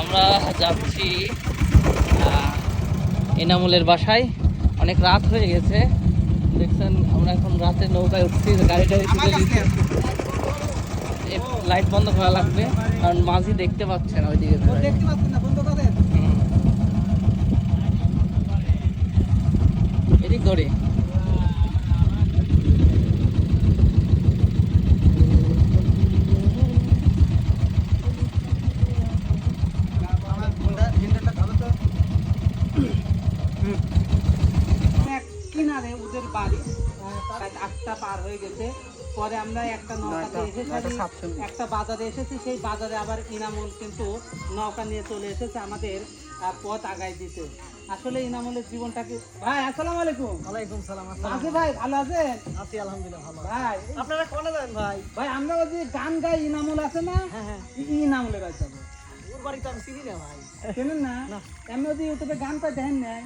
আমরা যাচ্ছি এনামুলের বাসায়। অনেক রাত হয়ে গেছে। দেখছেন আমরা এখন রাতে নৌকায় উঠছি গাড়িটা লাইট বন্ধ করা লাগবে কারণ মাঝি দেখতে পাচ্ছে না ওইদিকে। দাঁড়ায়। করে এদিক ধরে। বাড়ি আটটা পার হয়ে গেছে। পরে আমরা একটা নৌকাতে এসেছি। একটা বাজারে এসেছি। সেই বাজারে আবার ইনামুল কিন্তু নৌকা নিয়ে চলে এসেছে আমাদের পথ আগায় দিতে। আসলে ইনামুলের জীবনটাকে ভাই আসসালামু আলাইকুম। ওয়ালাইকুম সালাম আছে ভাই ভালো আছেন? আছি আলহামদুলিল্লাহ ভালো ভাই। আপনারা কোনে যান ভাই? ভাই আমরা ওই যে গান গাই ইনামুল আছে না? হ্যাঁ হ্যাঁ। ই- ইনামুলের ওর বাড়ি তো আমি চিনি না ভাই। চেনেন না? এমনি যদি ইউটিউবে গান পাই দেখেন নাই।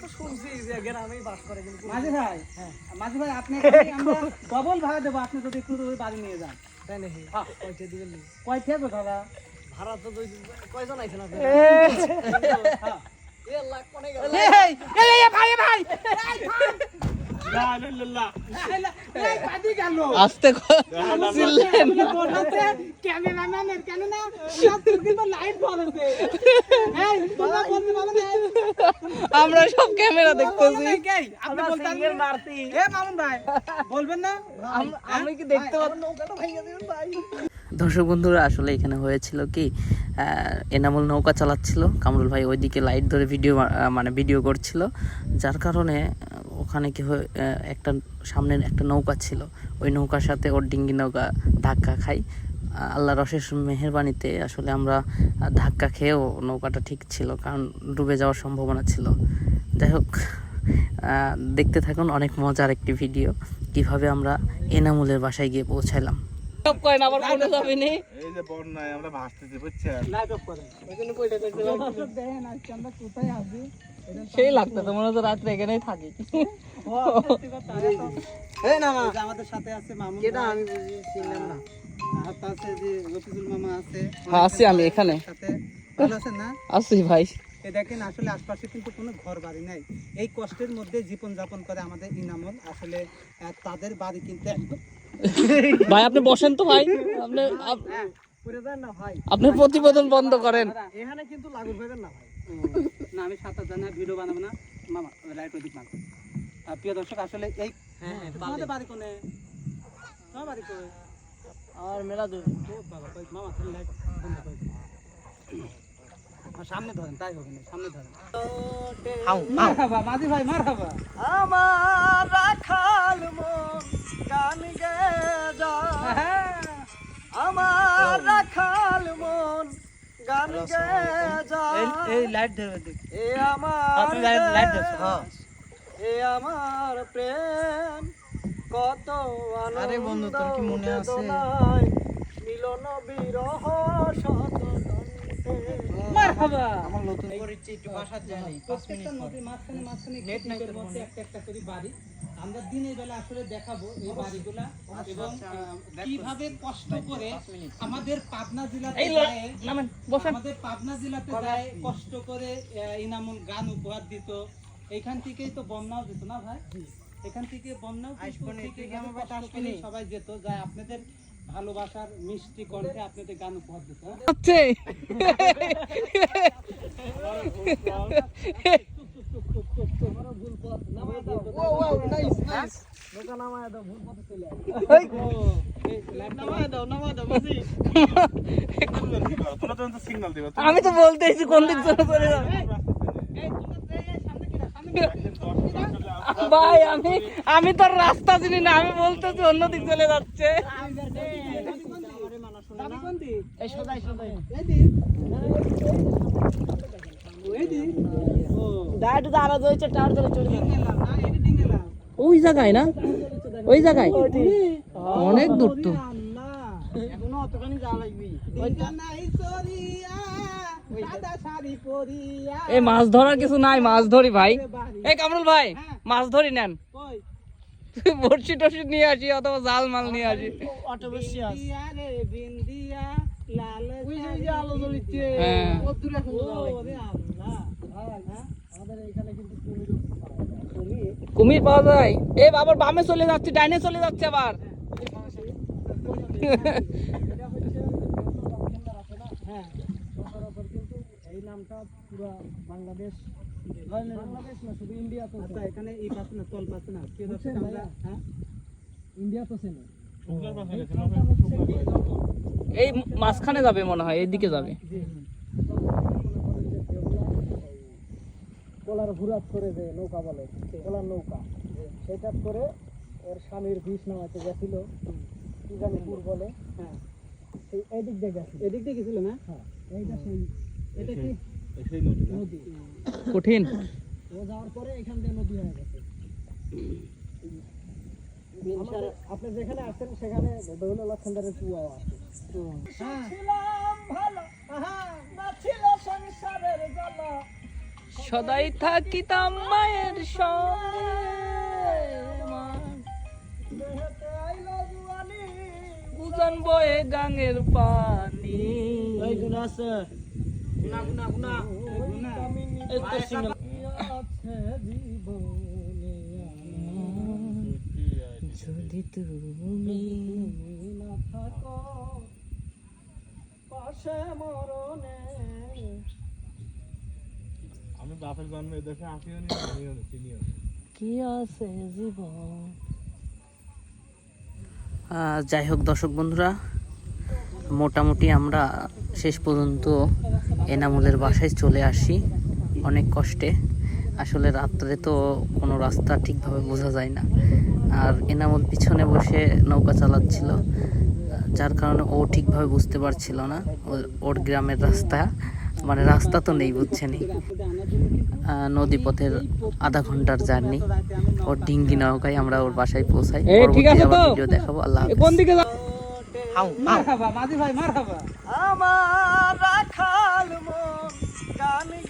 তো শুনছি যে গ্রামেই বাস করে কিন্তু মাঝি ভাই হ্যাঁ। মাঝি ভাই আপনি আমরা ডবল ভাড়া দেবো আপনি যদি একটু বাড়ি নিয়ে যান। তাই নাকি? কয়টা দিবেন নি? কয় থেকে দাদা। ভাড়া তো কয়জন আইছেন আপনি হ্যাঁ। এ লাখ কোনে গেল এই এই এই ভাই ভাই। আস্তে আমরা সব ক্যামেরা দেখতেছি। বলবেন দর্শক বন্ধুরা, আসলে এখানে হয়েছিল কি এনামুল নৌকা চালাচ্ছিল। কামরুল ভাই ওইদিকে লাইট ধরে ভিডিও মানে ভিডিও করছিল। যার কারণে ওখানে কি হয় একটা সামনের একটা নৌকা ছিল। ওই নৌকার সাথে ওর ডিঙ্গি নৌকা ধাক্কা খাই। আহ, আল্লাহর অশেষ মেহেরবানিতে আসলে আমরা ধাক্কা খেয়েও নৌকাটা ঠিক ছিল কারণ ডুবে যাওয়ার সম্ভাবনা ছিল। যাই হোক আহ, দেখতে থাকুন অনেক মজার একটি ভিডিও কীভাবে আমরা এনামুলের বাসায় গিয়ে পৌঁছাইলাম সব কয়েন আবার কোনে যাবে নি এই যে বন্যায় আমরা ভাসতেছি বুঝছেন? লাইট অফ করেন ওইখানে কইটা দেখতে দেখেন আজকে আমরা কোথায় আছি? সেই লাগতো মনে হচ্ছে রাত্রে এখানেই থাকি। এই না মা। আমাদের সাথে আছে মামুন কেটা আমি বুঝি চিনলাম না। আর আছে যে রফিকুল মামা আছে হ্যাঁ, আছি আমি এখানে। সাথে। ভালো আছেন না? আসি ভাই। এ দেখেন আসলে আশপাশে কিন্তু কোনো ঘর বাড়ি নাই। এই কষ্টের মধ্যে জীবন যাপন করে আমাদের ইনামল। আসলে তাদের বাড়ি কিন্তু একদম ভাই আপনি বসেন তো ভাই। আপনি আপ- হ্যাঁ, ভাই। আপনি প্রতিবেদন বন্ধ করেন। এখানে কিন্তু লাগু না ভাই। না আমি সাঁতার জানি না ভিডিও বানাবো না। মামা লাইট ওদিক মারো। আর প্রিয় দর্শক আসলে এই হ্যাঁ, আমাদের বাড়ি কোনে? তোমার বাড়ি কোনে? আর মেলা দূর। মামা লাইট বন্ধ করে সামনে ধরেন তাই হবে না সামনে ধরেন। মারহাবা মাঝি ভাই মারহাবা। আমার রাখাল এই লাইট ধরে এ আমার লাইট- লাইট হ্যাঁ। এ আমার প্রেম। কত আরে বন্ধু, তোর কি মনে আছে? মিলন বিরহ শত মারহাবা আমার নতুন করেছি একটু বাসার জানি প্রত্যেকটা নদীর মাঝখানে মাঝখানে নেট নাই তোর মধ্যে একটা একটা করে বাড়ি। আমরা দিনের বেলা আসলে দেখাবো এই বাড়িগুলা এবং কীভাবে কষ্ট করে আমাদের পাবনা জেলাতে আমাদের পাবনা জেলাতে যায় কষ্ট করে ইনামুল গান উপহার দিত এখান থেকেই তো বন্যাও যেত না ভাই এখান থেকে বন্যাও সবাই যেত যায় আপনাদের ভালোবাসার মিষ্টি কণ্ঠে আপনাদের গান উপহার দিত হ্যাঁ? তোরা তো সিগন্যাল দিবে আমি তো বলতেছি কোন দিক চলে ভাই আমি আমি তো রাস্তা চিনি না আমি বলতেছি অন্য দিক চলে যাচ্ছে। এই সোজাই সোজাই টাওয়ার ধরে চলে ওই জায়গায় না? ওই জায়গায়? অনেক দূর তো। এই মাছ ধরার কিছু নাই মাছ ধরি ভাই। এই কামরুল ভাই মাছ ধরি নেন। কই? বড়শি টর্শি নিয়ে আসি অথবা জাল মাল নিয়ে আসি। অটো হ্যাঁ। হ্যাঁ কুমির পাওয়া যায়। এ আবার বামে চলে যাচ্ছে ডাইনে চলে যাচ্ছে আবার। হ্যাঁ। কিন্তু এই নামটা পুরো বাংলাদেশ বাংলাদেশ না শুধু ইন্ডিয়া তো আচ্ছা এখানে এই পাশে না তল পাশে না। কে যাচ্ছে আমরা হ্যাঁ? ইন্ডিয়া তো চেনে। এই মাঝখানে যাবে মনে হয় এইদিকে যাবে। কোলার ঘুরাত করে যে নৌকা বলে কোলার নৌকা। সেটা করে ওর স্বামীর বিষ নামাতে গেছিল কি জানি বলে। হ্যাঁ। সেই এদিক দিয়ে গেছিল এদিক দিয়ে গেছিল না? হ্যাঁ এইটা সেই এটা কি? নদী নদী। কঠিন। ও যাওয়ার পরে এখান দিয়ে নদী হয়ে গেছে। আপনি যেখানে আসছেন সেখানে বেহুলা লক্ষণদারের কুয়া আছে। সদাই থাকিতাম মায়ের সঙ্গে উজান বয়ে গাঙের পানি। এই তো single- যদি তুমি আমি বাপের জন্মে আসিও নি আমিও চিনিও কি আছে জীবন? যাই হোক দর্শক বন্ধুরা মোটামুটি আমরা শেষ পর্যন্ত এনামুলের বাসায় চলে আসি অনেক কষ্টে। আসলে রাত্রে তো কোনো রাস্তা ঠিকভাবে বোঝা যায় না। আর এনামুল পিছনে বসে নৌকা চালাচ্ছিল যার কারণে ও ঠিকভাবে বুঝতে পারছিল না ওর গ্রামের রাস্তা। মানে রাস্তা তো নেই বুঝছেনি আহ, নদীপথের আধা ঘণ্টার জার্নি। ওর ডিঙ্গি নৌকায় আমরা ওর বাসায় পৌঁছাই। এই, ঠিক আছে পরবর্তী আবার তো? ভিডিও দেখাবো। আল্লাহ। কোন দিকে আমার রাখাল মন গান গে যা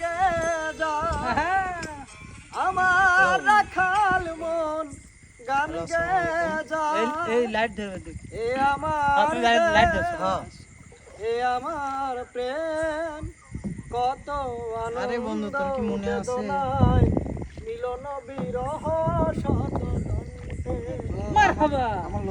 আমার রাখাল মন গান গে যা এই লাইট ধরে এ আমার লাইট ধরে এ আমার প্রেম। কত আরে বন্ধু তোর কি মনে আছে? মিলন বিরহ শত মারহাবা আমার